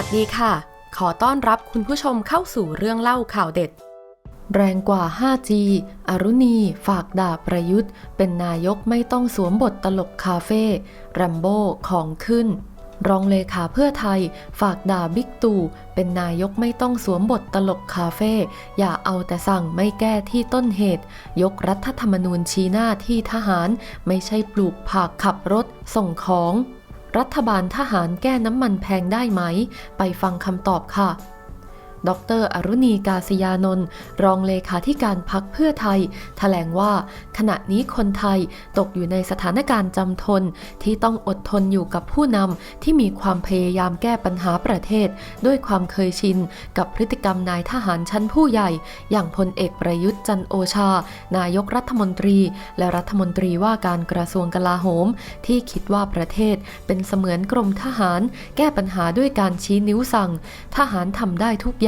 วัสดีค่ะ ขอต้อนรับคุณผู้ชมเข้าสู่เรื่องเล่าข่าวเด็ด แรงกว่า 5G อรุณี ฝากด่าประยุทธ์ เป็นนายกไม่ต้องสวมบทตลกคาเฟ่แรมโบ้ของขึ้น รองเลขาเพื่อไทย ฝากด่าบิ๊กตู่ เป็นนายกไม่ต้องสวมบทตลกคาเฟ่ อย่าเอาแต่สั่งไม่แก้ที่ต้นเหตุ ยกรัฐธรรมนูญชี้หน้าที่ทหาร ไม่ใช่ปลูกผักขับรถส่งของ รัฐบาลทหารแก้น้ำมันแพงได้ไหม ไปฟังคำตอบค่ะ ดรอรุณีกาศยานนท์รองเลขาธิการพักเพื่อไทยแถลงว่า ขณะนี้คนไทยตกอยู่ในสถานการณ์จำทน ที่ต้องอดทนอยู่กับผู้นำที่มีความพยายามแก้ปัญหาประเทศ ด้วยความเคยชิน กับพฤติกรรมนายทหารชั้นผู้ใหญ่ อย่างพลเอกประยุทธ์จันโอชา นายกรัฐมนตรี และรัฐมนตรีว่าการกระทรวงกลาโหม ที่คิดว่าประเทศเป็นเสมือนกรมทหาร แก้ปัญหาด้วยการชี้นิ้วสั่ง ทหารทำได้ทุกอย่าง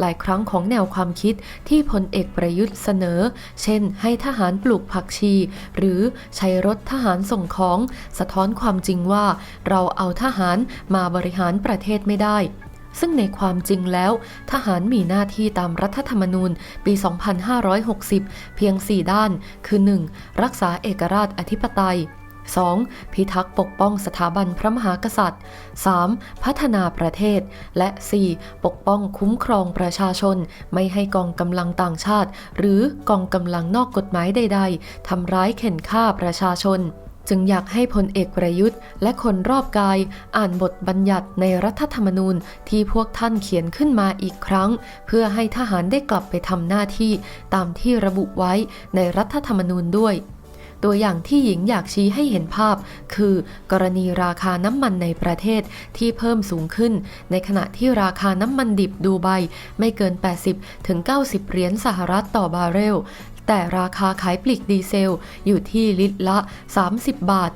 หลายครั้งของแนวความคิดที่พลเอกประยุทธ์เสนอ เช่น ให้ทหารปลูกผักชี หรือใช้รถทหารส่งของ สะท้อนความจริงว่า เราเอาทหารมาบริหารประเทศไม่ได้ซึ่งในความจริงแล้ว ทหารมีหน้าที่ตามรัฐธรรมนูญ ปี 2560 เพียง 4 ด้าน คือ 1. รักษาเอกราชอธิปไตย 2. พิทักษ์ปกป้องสถาบันพระมหากษัตริย์ 3. พัฒนาประเทศ และ 4. ปกป้องคุ้มครองประชาชน ไม่ให้กองกำลังต่างชาติ หรือกองกำลังนอกกฎหมายใด ๆทำร้ายเข็นฆ่าประชาชนจึงอยากให้พลเอกประยุทธ์ และคนรอบกาย อ่านบทบัญญัติในรัฐธรรมนูญที่พวกท่านเขียนขึ้นมาอีกครั้ง เพื่อให้ทหารได้กลับไปทำหน้าที่ตามที่ระบุไว้ในรัฐธรรมนูญด้วย ตัวอย่างที่หญิงอยากชี้ให้เห็นภาพ คือ กรณีราคาน้ำมันในประเทศที่เพิ่มสูงขึ้น ในขณะที่ราคาน้ำมันดิบดูไบไม่เกิน 80 ถึง 90 เหรียญสหรัฐต่อบาร์เรลแต่ราคาขายปลีกดีเซลอยู่ที่ลิตรละ 30 บาท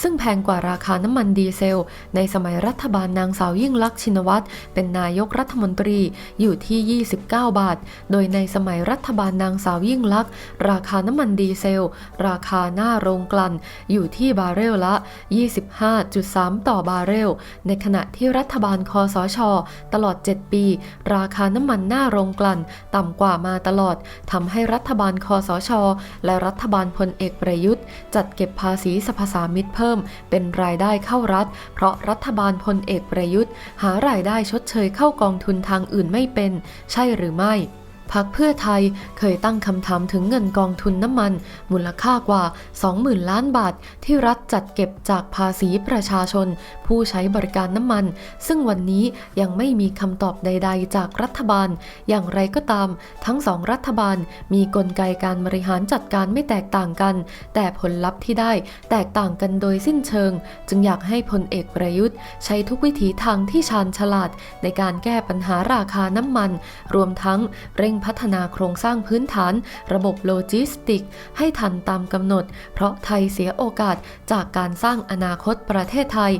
ซึ่งแพงกว่าราคาน้ำมันดีเซล ในสมัยรัฐบาลนางสาวยิ่งลักษณ์ชินวัตรเป็นนายกรัฐมนตรีอยู่ที่ 29 บาท โดยในสมัยรัฐบาลนางสาวยิ่งลักษณ์ราคาน้ำมันดีเซล ราคาหน้าโรงกลั่นอยู่ที่บาร์เรลละ 25.3 ต่อบาร์เรล ในขณะที่รัฐบาลคอสช ตลอด 7 ปี ราคาน้ำมันหน้าโรงกลั่นต่ำกว่ามาตลอดทำให้รัฐบาลคอสช และรัฐบาลพลเอกประยุทธ์ จัดเก็บภาษีสรรพสามิตเพิ่ม เป็นรายได้เข้ารัฐ เพราะรัฐบาลพลเอกประยุทธ์ หารายได้ชดเชยเข้ากองทุนทางอื่นไม่เป็น ใช่หรือไม่ พักเพื่อไทยเคยตั้งคำถามถึงเงินกองทุนน้ำมัน มูลค่ากว่า 20,000 ล้านบาท ที่รัฐจัดเก็บจากภาษีประชาชน ผู้ใช้บริการน้ำมัน ซึ่งวันนี้ยังไม่มีคำตอบใด ๆ จากรัฐบาล อย่างไรก็ตาม ทั้งสองรัฐบาลมีกลไกการบริหารจัดการไม่แตกต่างกัน แต่ผลลัพธ์ที่ได้แตกต่างกันโดยสิ้นเชิง จึงอยากให้พลเอกประยุทธ์ ใช้ทุกวิถีทางที่ชาญฉลาด ในการแก้ปัญหาราคาน้ำมัน รวมทั้งเร่งพัฒนาโครงสร้างพื้นฐาน ระบบโลจิสติก ให้ทันตามกำหนด เพราะไทยเสียโอกาสจากการสร้างอนาคตประเทศไทย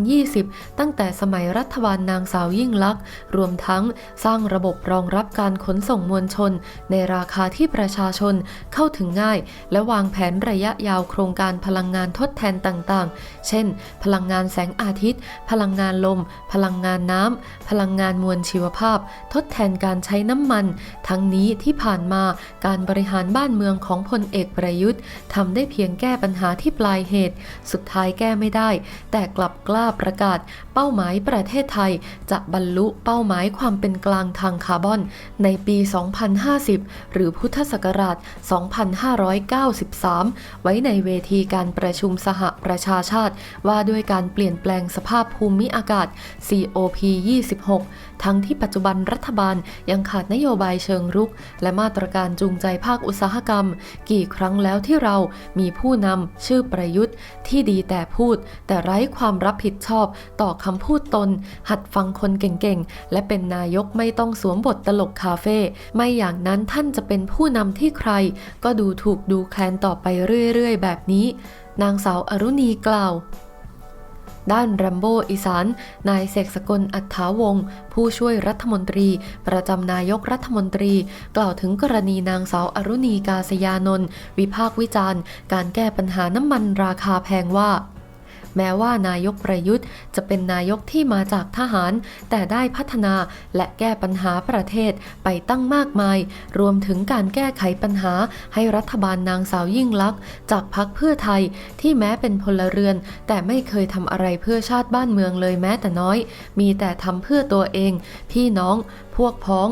2020 ตั้งแต่สมัยรัฐบาลนางสาวยิ่งลักษณ์ รวมทั้งสร้างระบบรองรับการขนส่งมวลชน ในราคาที่ประชาชนเข้าถึงง่าย และวางแผนระยะยาวโครงการพลังงานทดแทนต่างๆ เช่น พลังงานแสงอาทิตย์ พลังงานลม พลังงานน้ำพลังงานมวลชีวภาพ ทดแทนการใช้น้ำมันทั้งนี้ที่ผ่านมาการบริหารบ้านเมืองของพลเอกประยุทธ์ทำได้เพียงแก้ปัญหาที่ปลายเหตุ สุดท้ายแก้ไม่ได้ แต่กลับกล้าประกาศ เป้าหมายประเทศไทย จะบรรลุเป้าหมายความเป็นกลางทางคาร์บอน ในปี 2050 หรือพุทธศักราช 2593 ไว้ในเวทีการประชุมสหประชาชาติ ว่าด้วยการเปลี่ยนแปลงสภาพภูมิอากาศ COP 26 ทั้งที่ปัจจุบันรัฐบาลยังขาดนโยบายเชิงรุก และมาตรการจูงใจภาคอุตสาหกรรม กี่ครั้งแล้วที่เรามีผู้นำชื่อประยุทธ์ ที่ดีแต่พูด แต่ไร้ความรับผิดชอบต่อคำพูดตน หัดฟังคนเก่งๆ และเป็นนายกไม่ต้องสวมบทตลกคาเฟ่ไม่อย่างนั้นท่านจะเป็นผู้นำที่ใคร ก็ดูถูกดูแคลนต่อไปเรื่อยๆ แบบนี้ นางสาวอรุณีกล่าว ด้านแรมโบ้อีสาน นายเสกสกลอัฏฐาวงศ์ผู้ช่วยรัฐมนตรี ประจำนายกรัฐมนตรี กล่าวถึงกรณีนางสาวอรุณีกาสยานนท์วิพากษ์วิจารณ์ การแก้ปัญหาน้ำมันราคาแพงว่า แม้ว่านายกประยุทธ์ จะเป็นนายกที่มาจากทหาร แต่ได้พัฒนาและแก้ปัญหาประเทศไปตั้งมากมาย รวมถึงการแก้ไขปัญหาให้รัฐบาลนางสาวยิ่งลักษณ์จากพรรคเพื่อไทยที่แม้เป็นพลเรือน แต่ไม่เคยทำอะไรเพื่อชาติบ้านเมืองเลยแม้แต่น้อย มีแต่ทำเพื่อตัวเอง พี่น้อง พวกพ้อง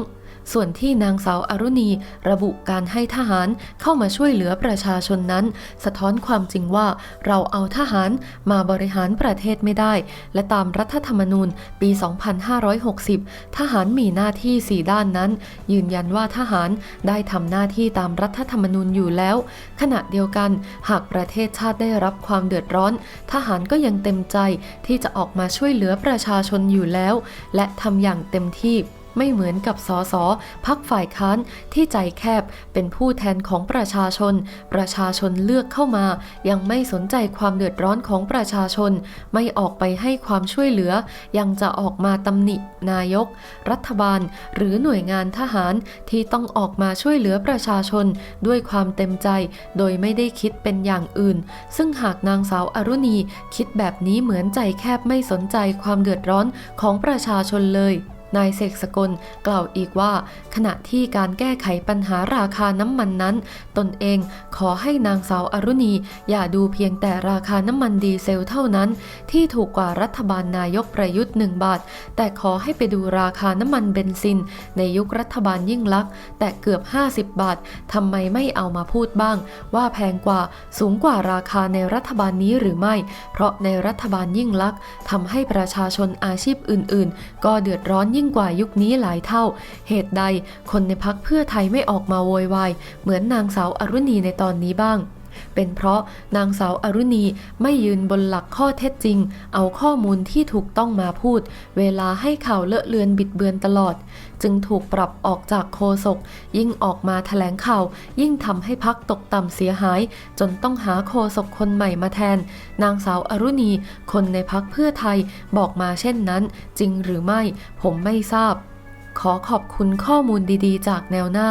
ส่วนที่นางสาวอรุณี ระบุการให้ทหารเข้ามาช่วยเหลือประชาชนนั้น สะท้อนความจริงว่าเราเอาทหารมาบริหารประเทศไม่ได้ และตามรัฐธรรมนูญปี 2560 ทหารมีหน้าที่ 4 ด้านนั้น ยืนยันว่าทหารได้ทำหน้าที่ตามรัฐธรรมนูญอยู่แล้ว ขณะเดียวกัน หากประเทศชาติได้รับความเดือดร้อน ทหารก็ยังเต็มใจที่จะออกมาช่วยเหลือประชาชนอยู่แล้ว และทำอย่างเต็มที่ ไม่เหมือนกับสสพักฝ่ายค้านที่ใจแคบเป็นผู้แทนของประชาชน ประชาชนเลือกเข้ามา ยังไม่สนใจความเดือดร้อนของประชาชน ไม่ออกไปให้ความช่วยเหลือ ยังจะออกมาตำหนินายก รัฐบาล หรือหน่วยงานทหารที่ต้องออกมาช่วยเหลือประชาชน ด้วยความเต็มใจ โดยไม่ได้คิดเป็นอย่างอื่น ซึ่งหากนางสาวอรุณีคิดแบบนี้เหมือนใจแคบไม่สนใจความเดือดร้อนของประชาชนเลย นายเสกสกลกล่าวอีกว่า ขณะที่การแก้ไขปัญหาราคาน้ำมันนั้น ตนเองขอให้นางสาวอรุณี อย่าดูเพียงแต่ราคาน้ำมันดีเซลเท่านั้น ที่ถูกกว่ารัฐบาลนายกประยุทธ์ 1 บาท แต่ขอให้ไปดูราคาน้ำมันเบนซิน ในยุครัฐบาลยิ่งลักษณ์แต่เกือบ 50 บาททำไมไม่เอามาพูดบ้าง ว่าแพงกว่าสูงกว่าราคาในรัฐบาลนี้หรือไม่ เพราะในรัฐบาลยิ่งลักษณ์ทำให้ประชาชนอาชีพอื่น ๆ ก็เดือดร้อนยิ่งกว่ายุคนี้หลายเท่า เหตุใดคนในพักเพื่อไทยไม่ออกมาโวยวายเหมือนนางสาวอรุณีในตอนนี้บ้าง เป็นเพราะนางสาวอรุณีไม่ยืนบนหลักข้อเท็จจริง เอาข้อมูลที่ถูกต้องมาพูด เวลาให้ข่าวเลอะเลือนบิดเบือนตลอด จึงถูกปรับออกจากโคศก ยิ่งออกมาแถลงข่าว ยิ่งทำให้พักตกต่ำเสียหาย จนต้องหาโคศกคนใหม่มาแทน นางสาวอรุณี คนในพักเพื่อไทยบอกมาเช่นนั้น จริงหรือไม่ ผมไม่ทราบ ขอขอบคุณข้อมูลดีๆ จากแนวหน้า